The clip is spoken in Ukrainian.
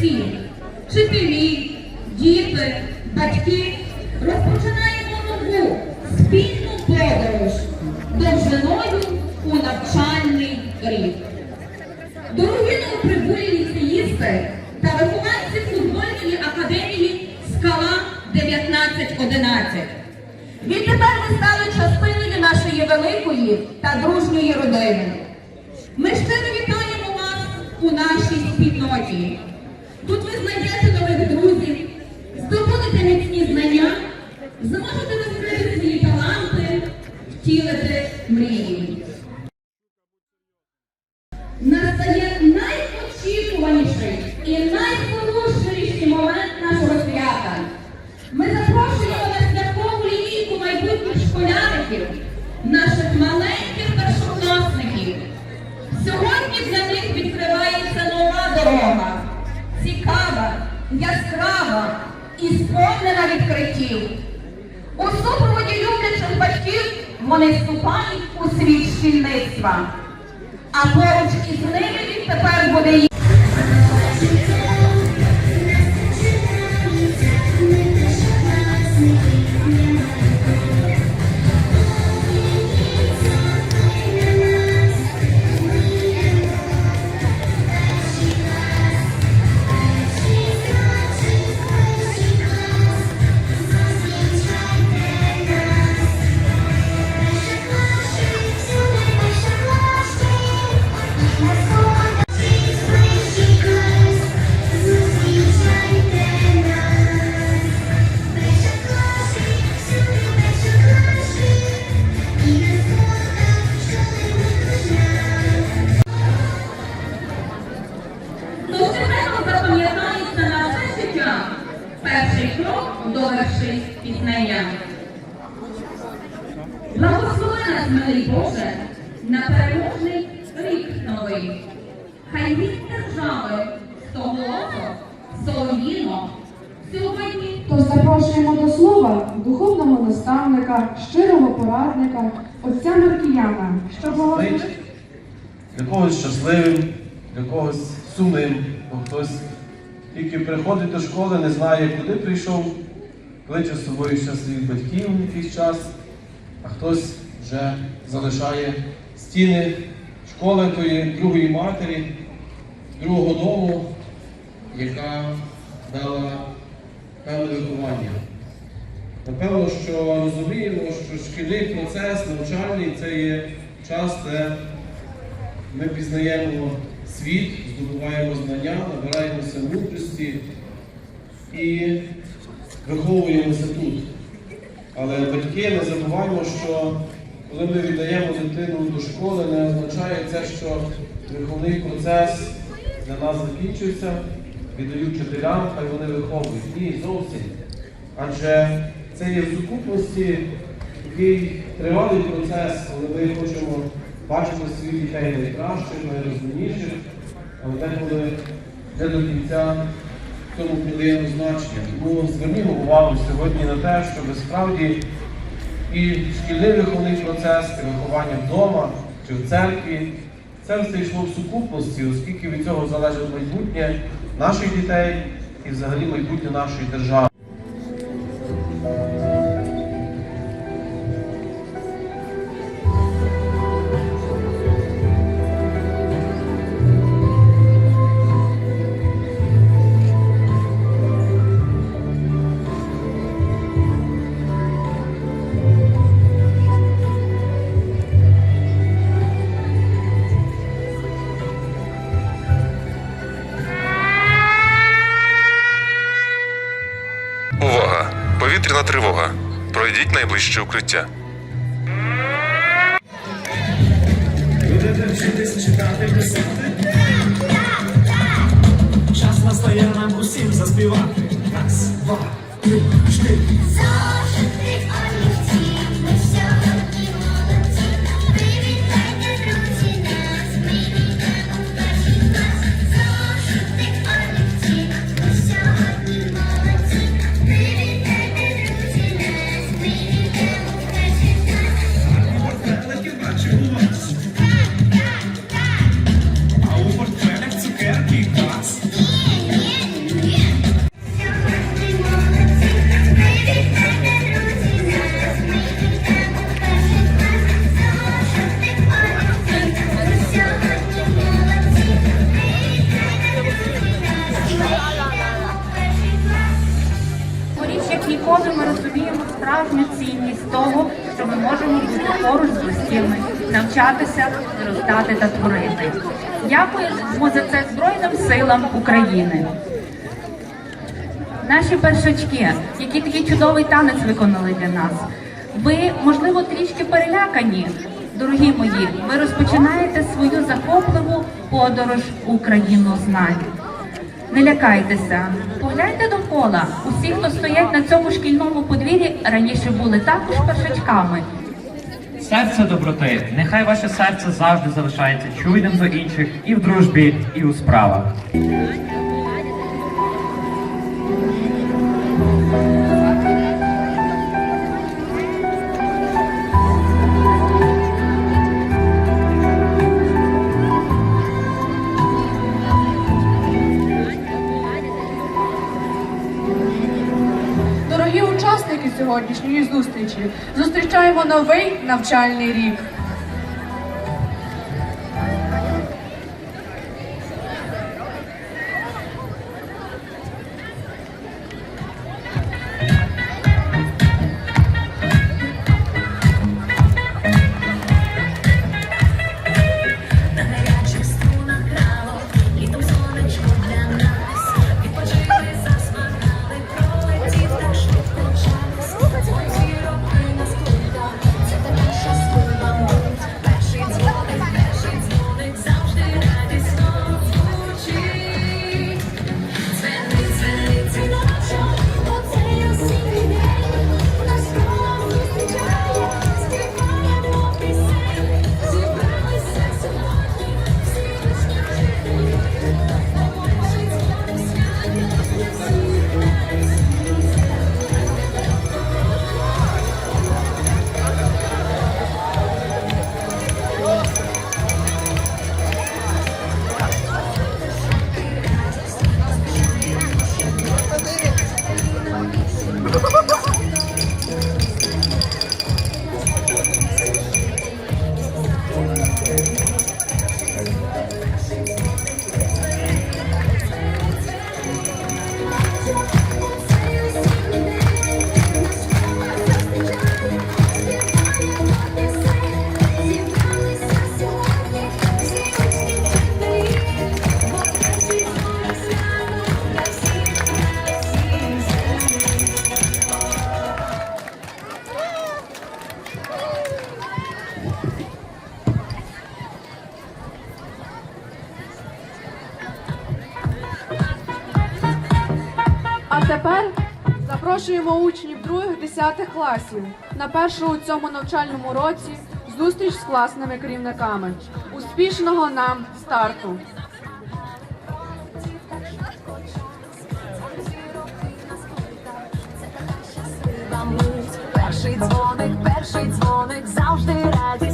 всі вчителі, діти, батьки розпочинаємо нову спільну подорож довжиною у навчальний рік. Дорогі новоприбулі ліцеїсти та вихованці футбольної академії Скала 1911. Відтепер ви стали частиною нашої великої та дружньої родини. Ми щиро вітаємо вас у нашій спільноті. Тут ви знайдете відкриттів. У супроводі люблячих батьків вони вступають у світ шкільництва. А поруч із ними відтепер буде їх. Хай від держави стоголосо, солов'їно, сьогодні Тож запрошуємо до слова духовного наставника, щирого порадника, отця Маркіяна, щоб Знаєте, говорити. Для когось щасливим, для когось сумним, бо хтось тільки приходить до школи, не знає, куди прийшов, кличе з собою ще своїх батьків якийсь час, а хтось вже залишає стіни школи тої другої матері, другого дому, яка дала певне виховання. Напевно, що розуміємо, що шкільний процес навчальний це є час, де ми пізнаємо світ, здобуваємо знання, набираємося мудрості і виховуємося тут. Але батьки не забуваємо, що коли ми віддаємо дитину до школи, не означає це, що виховний процес для нас закінчується, віддають вчителям, хай вони виховують. Ні, зовсім. Адже це є в сукупності такий тривалий процес, коли ми хочемо бачити своїх дітей найкращих, найрозумніших, але деколи не до кінця цьому придаємо значення. Тому звернімо увагу сьогодні на те, щоб справді і шкільний виховний процес, і виховання вдома чи в церкві, це все йшло в сукупності, оскільки від цього залежить майбутнє наших дітей і взагалі майбутнє нашої держави. Повітряна тривога. Пройдіть найближче укриття. Час настає нам усім заспівати. Раз, два, справжню цінність того, що ми можемо бути поруч з близькими, навчатися, зростати та творити. Дякуємо за це Збройним силам України. Наші першачки, які такий чудовий танець виконали для нас. Ви, можливо, трішки перелякані, дорогі мої. Ви розпочинаєте свою захопливу подорож у країну знань. Не лякайтеся, погляньте довкола. Усі, хто стоять на цьому шкільному подвір'ї, раніше були також першачками. Серце доброти, нехай ваше серце завжди залишається чуйним до інших і в дружбі, і у справах. Сьогоднішньої зустрічі, зустрічаємо новий навчальний рік. Запрошуємо учнів других десятих класів на першу у цьому навчальному році зустріч з класними керівниками. Успішного нам старту! Перший дзвоник, перший дзвоник завжди дзвонить.